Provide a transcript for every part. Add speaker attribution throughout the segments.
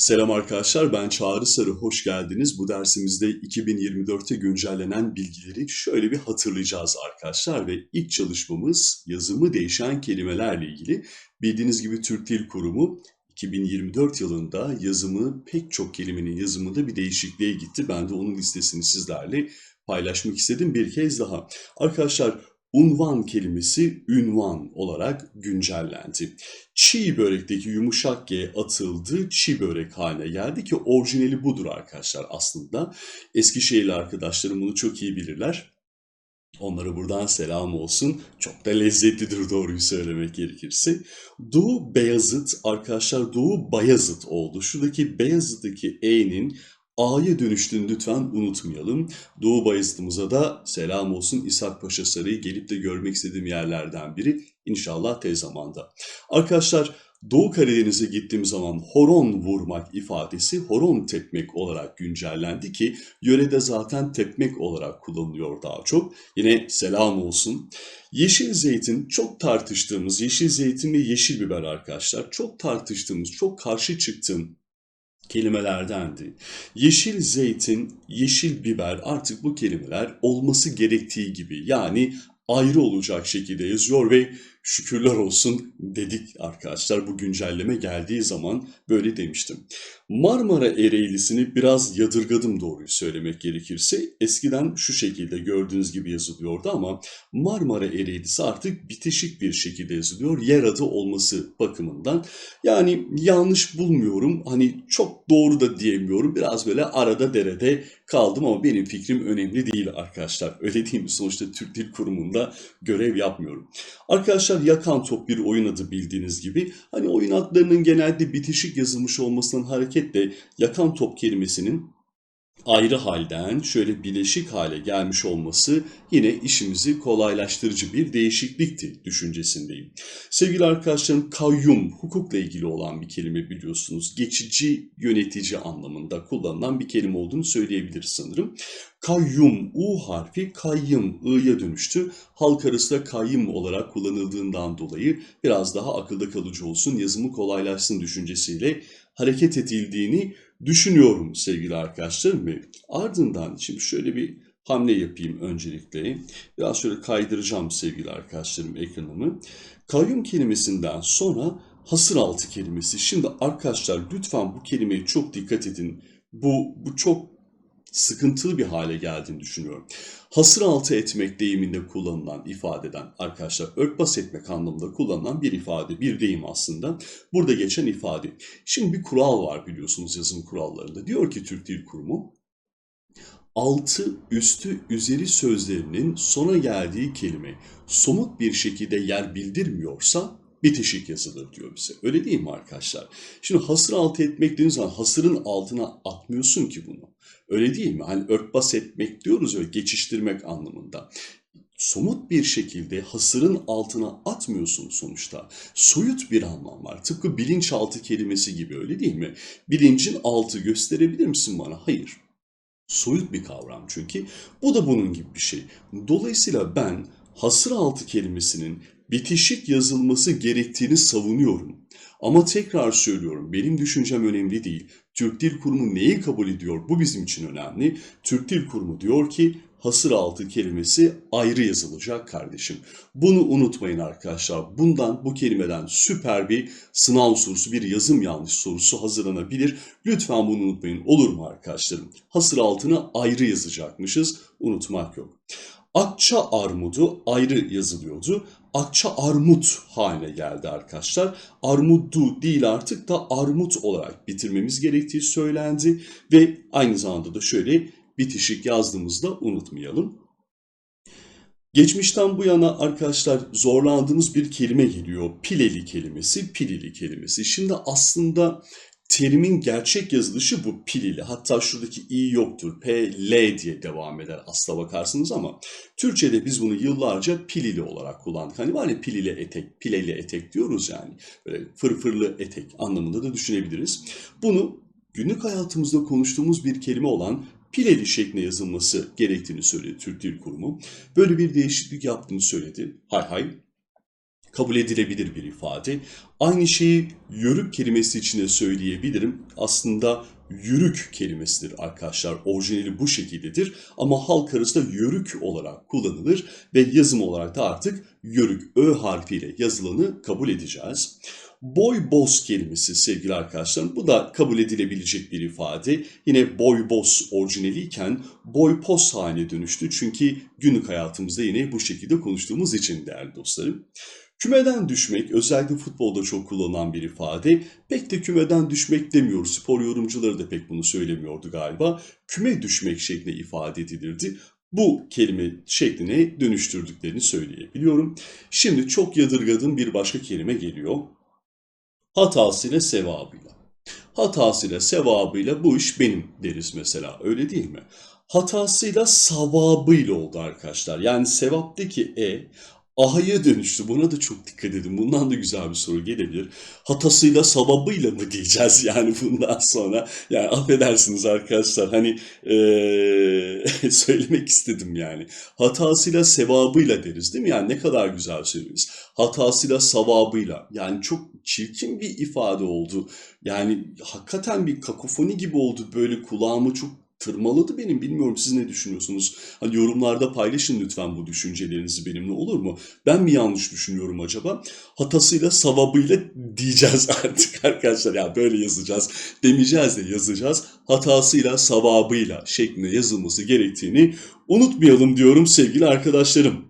Speaker 1: Selam arkadaşlar, ben Çağrı Sarı, hoş geldiniz. Bu dersimizde 2024'te güncellenen bilgileri şöyle bir hatırlayacağız arkadaşlar ve ilk çalışmamız yazımı değişen kelimelerle ilgili. Bildiğiniz gibi Türk Dil Kurumu 2024 yılında yazımı pek çok kelimenin yazımında bir değişikliğe gitti. Ben de onun listesini sizlerle paylaşmak istedim bir kez daha. Arkadaşlar unvan kelimesi ünvan olarak güncellendi. Çiğ börekteki yumuşak G atıldı, çiğ börek haline geldi ki orijinali budur arkadaşlar aslında. Eskişehirli arkadaşlarım bunu çok iyi bilirler. Onlara buradan selam olsun. Çok da lezzetlidir doğruyu söylemek gerekirse. Doğu Beyazıt arkadaşlar Doğu Bayazıt oldu. Şuradaki Beyazıt'taki E'nin A'ya dönüştüğünü lütfen unutmayalım. Doğu Bayezid'imize da selam olsun İshak Paşa Sarayı gelip de görmek istediğim yerlerden biri. İnşallah tez zamanda. Arkadaşlar Doğu Karadeniz'e gittiğim zaman horon vurmak ifadesi horon tepmek olarak güncellendi ki yörede zaten tepmek olarak kullanılıyor daha çok. Yine selam olsun. Yeşil zeytin çok tartıştığımız, yeşil zeytin ve yeşil biber arkadaşlar çok tartıştığımız, çok karşı çıktığım kelimelerdendi. Yeşil zeytin, yeşil biber artık bu kelimeler olması gerektiği gibi yani ayrı olacak şekilde yazıyor ve şükürler olsun dedik arkadaşlar bu güncelleme geldiği zaman böyle demiştim. Marmara Ereğlisi'ni biraz yadırgadım doğruyu söylemek gerekirse. Eskiden şu şekilde gördüğünüz gibi yazılıyordu ama Marmara Ereğlisi artık bitişik bir şekilde yazılıyor. Yer adı olması bakımından. Yani yanlış bulmuyorum. Hani çok doğru da diyemiyorum. Biraz böyle arada derede kaldım ama benim fikrim önemli değil arkadaşlar. Öyle değil mi? Sonuçta Türk Dil Kurumu'nda görev yapmıyorum. Arkadaşlar Yakan Top bir oyun adı bildiğiniz gibi. Hani oyun adlarının genelde bitişik yazılmış olmasından hareketle Yakan Top kelimesinin ayrı halden şöyle bileşik hale gelmiş olması yine işimizi kolaylaştırıcı bir değişiklikti düşüncesindeyim. Sevgili arkadaşlarım kayyum hukukla ilgili olan bir kelime biliyorsunuz. Geçici yönetici anlamında kullanılan bir kelime olduğunu söyleyebiliriz sanırım. Kayyum U harfi kayyım I'ya dönüştü. Halk arasında kayyım olarak kullanıldığından dolayı biraz daha akılda kalıcı olsun, yazımı kolaylaşsın düşüncesiyle hareket edildiğini düşünüyorum sevgili arkadaşlarım ve ardından şimdi şöyle bir hamle yapayım öncelikle. Biraz şöyle kaydıracağım sevgili arkadaşlarım ekranımı. Kayyum kelimesinden sonra hasır altı kelimesi. Şimdi arkadaşlar lütfen bu kelimeye çok dikkat edin. Bu, bu çok sıkıntılı bir hale geldiğini düşünüyorum. Hasır altı etmek deyiminde kullanılan ifadeden arkadaşlar örtbas etmek anlamında kullanılan bir ifade, bir deyim aslında. Burada geçen ifade. Şimdi bir kural var biliyorsunuz yazım kurallarında. Diyor ki Türk Dil Kurumu, altı, üstü, üzeri sözlerinin sona geldiği kelime somut bir şekilde yer bildirmiyorsa bitişik yazılır diyor bize. Öyle değil mi arkadaşlar? Şimdi hasır altı etmek dediğimiz zaman hasırın altına atmıyorsun ki bunu. Öyle değil mi? Hani örtbas etmek diyoruz ya geçiştirmek anlamında. Somut bir şekilde hasırın altına atmıyorsun sonuçta. Soyut bir anlam var. Tıpkı bilinçaltı kelimesi gibi öyle değil mi? Bilincin altı gösterebilir misin bana? Hayır. Soyut bir kavram çünkü. Bu da bunun gibi bir şey. Dolayısıyla ben hasır altı kelimesinin bitişik yazılması gerektiğini savunuyorum. Ama tekrar söylüyorum benim düşüncem önemli değil. Türk Dil Kurumu neyi kabul ediyor bu bizim için önemli. Türk Dil Kurumu diyor ki hasır altı kelimesi ayrı yazılacak kardeşim. Bunu unutmayın arkadaşlar. Bundan bu kelimeden süper bir sınav sorusu, bir yazım yanlış sorusu hazırlanabilir. Lütfen bunu unutmayın. Olur mu arkadaşlarım? Hasır altını ayrı yazacakmışız. Unutmak yok. Akça armudu ayrı yazılıyordu. Akça armut haline geldi arkadaşlar. Armudu değil artık da armut olarak bitirmemiz gerektiği söylendi. Ve aynı zamanda da şöyle bitişik yazdığımızda unutmayalım. Geçmişten bu yana arkadaşlar zorlandığımız bir kelime geliyor. Pileli kelimesi, pilili kelimesi. Şimdi aslında terimin gerçek yazılışı bu pilili. Hatta şuradaki i yoktur. P, L diye devam eder asla bakarsınız ama Türkçe'de biz bunu yıllarca pilili olarak kullandık. Hani var ya pilili etek, pileli etek diyoruz yani. Böyle fırfırlı etek anlamında da düşünebiliriz. Bunu günlük hayatımızda konuştuğumuz bir kelime olan pileli şeklinde yazılması gerektiğini söyledi Türk Dil Kurumu. Böyle bir değişiklik yaptığını söyledi. Hay hay kabul edilebilir bir ifade. Aynı şeyi yörük kelimesi için de söyleyebilirim. Aslında yürük kelimesidir arkadaşlar. Orijinali bu şekildedir ama halk arasında yörük olarak kullanılır ve yazım olarak da artık yörük ö harfiyle yazılanı kabul edeceğiz. Boy boz kelimesi sevgili arkadaşlar bu da kabul edilebilecek bir ifade. Yine boy boz orijinaliyken boy pos haline dönüştü. Çünkü günlük hayatımızda yine bu şekilde konuştuğumuz için değerli dostlarım. Kümeden düşmek özellikle futbolda çok kullanılan bir ifade. Pek de kümeden düşmek demiyor. Spor yorumcuları da pek bunu söylemiyordu galiba. Küme düşmek şeklinde ifade edilirdi. Bu kelime şekline dönüştürdüklerini söyleyebiliyorum. Şimdi çok yadırgadığım bir başka kelime geliyor. Hatasıyla sevabıyla. Hatasıyla sevabıyla bu iş benim deriz mesela öyle değil mi? Hatasıyla savabıyla oldu arkadaşlar. Yani sevaptaki e ahaya dönüştü. Buna da çok dikkat edin. Bundan da güzel bir soru gelebilir. Hatasıyla sababıyla mı diyeceğiz yani bundan sonra? Yani affedersiniz arkadaşlar hani eee, söylemek istedim yani. Hatasıyla sevabıyla deriz değil mi? Yani ne kadar güzel söylüyoruz. Hatasıyla savabıyla. Yani çok çirkin bir ifade oldu. Yani hakikaten bir kakofoni gibi oldu. Böyle kulağımı çok tırmaladı benim. Bilmiyorum siz ne düşünüyorsunuz? Hani yorumlarda paylaşın lütfen bu düşüncelerinizi benimle olur mu? Ben mi yanlış düşünüyorum acaba? Hatasıyla savabıyla diyeceğiz artık arkadaşlar. Ya böyle yazacağız. Demeyeceğiz de yazacağız. Hatasıyla savabıyla şeklinde yazılması gerektiğini unutmayalım diyorum sevgili arkadaşlarım.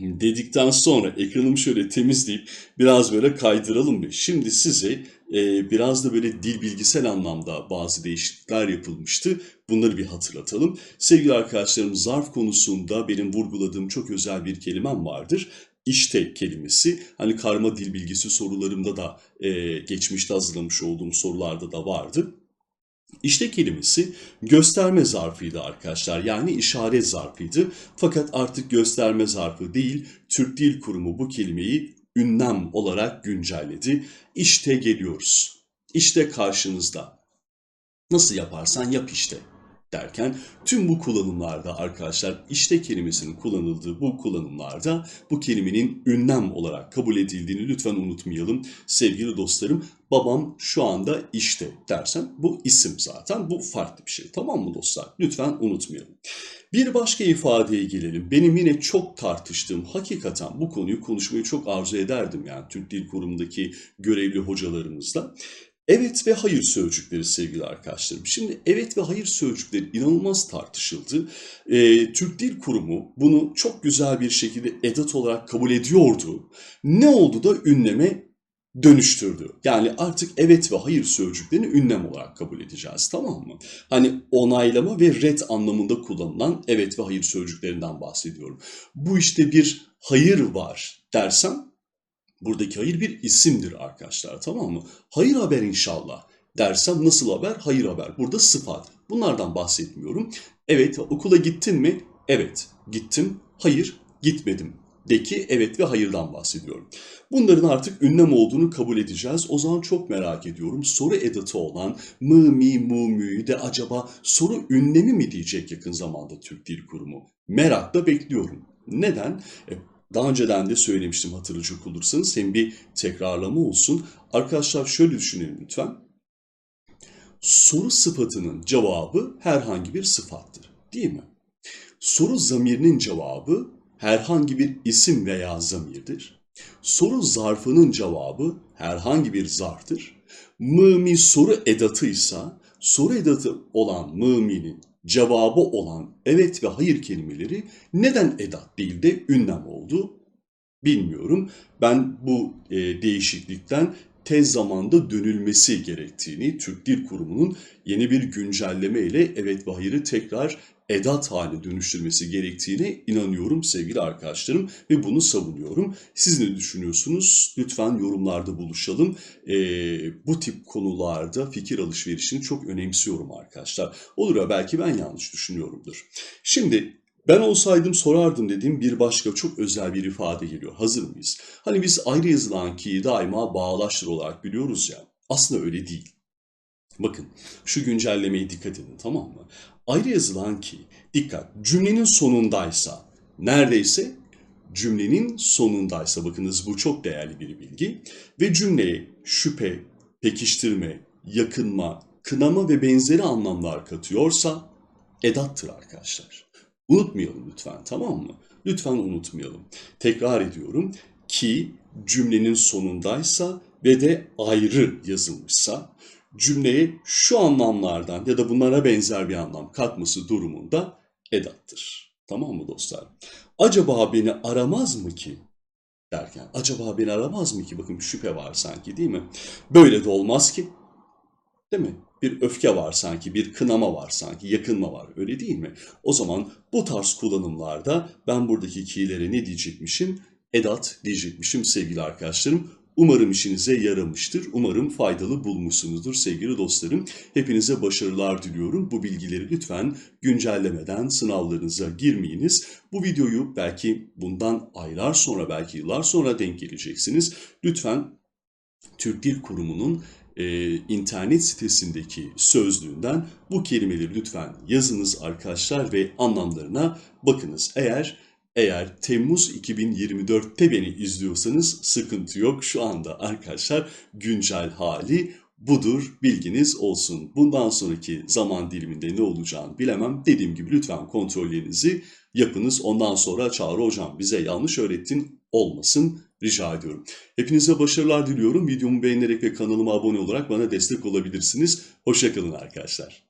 Speaker 1: Dedikten sonra ekranımı şöyle temizleyip biraz böyle kaydıralım bir. Şimdi size e, biraz da böyle dil bilgisel anlamda bazı değişiklikler yapılmıştı. Bunları bir hatırlatalım. Sevgili arkadaşlarım zarf konusunda benim vurguladığım çok özel bir kelimem vardır. İşte kelimesi hani karma dil bilgisi sorularımda da e, geçmişte hazırlamış olduğum sorularda da vardı. İşte kelimesi gösterme zarfıydı arkadaşlar. Yani işaret zarfıydı. Fakat artık gösterme zarfı değil, Türk Dil Kurumu bu kelimeyi ünlem olarak güncelledi. İşte geliyoruz. İşte karşınızda. Nasıl yaparsan yap işte derken tüm bu kullanımlarda arkadaşlar işte kelimesinin kullanıldığı bu kullanımlarda bu kelimenin ünlem olarak kabul edildiğini lütfen unutmayalım sevgili dostlarım. Babam şu anda işte dersem bu isim zaten bu farklı bir şey tamam mı dostlar? Lütfen unutmayalım. Bir başka ifadeye gelelim. Benim yine çok tartıştığım, hakikaten bu konuyu konuşmayı çok arzu ederdim yani Türk Dil Kurumu'ndaki görevli hocalarımızla. Evet ve hayır sözcükleri sevgili arkadaşlarım. Şimdi evet ve hayır sözcükleri inanılmaz tartışıldı. Ee, Türk Dil Kurumu bunu çok güzel bir şekilde edat olarak kabul ediyordu. Ne oldu da ünleme dönüştürdü. Yani artık evet ve hayır sözcüklerini ünlem olarak kabul edeceğiz tamam mı? Hani onaylama ve red anlamında kullanılan evet ve hayır sözcüklerinden bahsediyorum. Bu işte bir hayır var dersem Buradaki hayır bir isimdir arkadaşlar tamam mı? Hayır haber inşallah dersem nasıl haber? Hayır haber. Burada sıfat. Bunlardan bahsetmiyorum. Evet okula gittin mi? Evet gittim. Hayır gitmedim. Deki evet ve hayırdan bahsediyorum. Bunların artık ünlem olduğunu kabul edeceğiz. O zaman çok merak ediyorum. Soru edatı olan mı, mi, mu, mü'yü de acaba soru ünlemi mi diyecek yakın zamanda Türk Dil Kurumu? Merakla bekliyorum. Neden? E, daha önceden de söylemiştim hatırlayacak olursanız. Hem bir tekrarlama olsun. Arkadaşlar şöyle düşünelim lütfen. Soru sıfatının cevabı herhangi bir sıfattır. Değil mi? Soru zamirinin cevabı herhangi bir isim veya zamirdir. Soru zarfının cevabı herhangi bir zarftır. Mımi soru edatıysa soru edatı olan mıminin cevabı olan evet ve hayır kelimeleri neden edat değil de ünlem oldu bilmiyorum. Ben bu e, değişiklikten tez zamanda dönülmesi gerektiğini, Türk Dil Kurumu'nun yeni bir güncelleme ile evet ve hayırı tekrar edat haline dönüştürmesi gerektiğine inanıyorum sevgili arkadaşlarım ve bunu savunuyorum. Siz ne düşünüyorsunuz? Lütfen yorumlarda buluşalım. Ee, bu tip konularda fikir alışverişini çok önemsiyorum arkadaşlar. Olur ya belki ben yanlış düşünüyorumdur. Şimdi ben olsaydım sorardım dediğim bir başka çok özel bir ifade geliyor. Hazır mıyız? Hani biz ayrı yazılan ki'yi daima bağlaştır olarak biliyoruz ya. Aslında öyle değil. Bakın şu güncellemeye dikkat edin tamam mı? Ayrı yazılan ki dikkat cümlenin sonundaysa neredeyse cümlenin sonundaysa bakınız bu çok değerli bir bilgi ve cümleye şüphe, pekiştirme, yakınma, kınama ve benzeri anlamlar katıyorsa edattır arkadaşlar. Unutmayalım lütfen tamam mı? Lütfen unutmayalım. Tekrar ediyorum ki cümlenin sonundaysa ve de ayrı yazılmışsa cümleye şu anlamlardan ya da bunlara benzer bir anlam katması durumunda edattır. Tamam mı dostlar? Acaba beni aramaz mı ki? derken acaba beni aramaz mı ki? Bakın şüphe var sanki değil mi? Böyle de olmaz ki. Değil mi? Bir öfke var sanki, bir kınama var sanki, yakınma var. Öyle değil mi? O zaman bu tarz kullanımlarda ben buradaki ki'lere ne diyecekmişim? Edat diyecekmişim sevgili arkadaşlarım. Umarım işinize yaramıştır. Umarım faydalı bulmuşsunuzdur sevgili dostlarım. Hepinize başarılar diliyorum. Bu bilgileri lütfen güncellemeden sınavlarınıza girmeyiniz. Bu videoyu belki bundan aylar sonra, belki yıllar sonra denk geleceksiniz. Lütfen Türk Dil Kurumu'nun e, internet sitesindeki sözlüğünden bu kelimeleri lütfen yazınız arkadaşlar ve anlamlarına bakınız. Eğer eğer Temmuz 2024'te beni izliyorsanız sıkıntı yok. Şu anda arkadaşlar güncel hali budur bilginiz olsun. Bundan sonraki zaman diliminde ne olacağını bilemem. Dediğim gibi lütfen kontrollerinizi yapınız. Ondan sonra Çağrı Hocam bize yanlış öğrettin olmasın rica ediyorum. Hepinize başarılar diliyorum. Videomu beğenerek ve kanalıma abone olarak bana destek olabilirsiniz. Hoşçakalın arkadaşlar.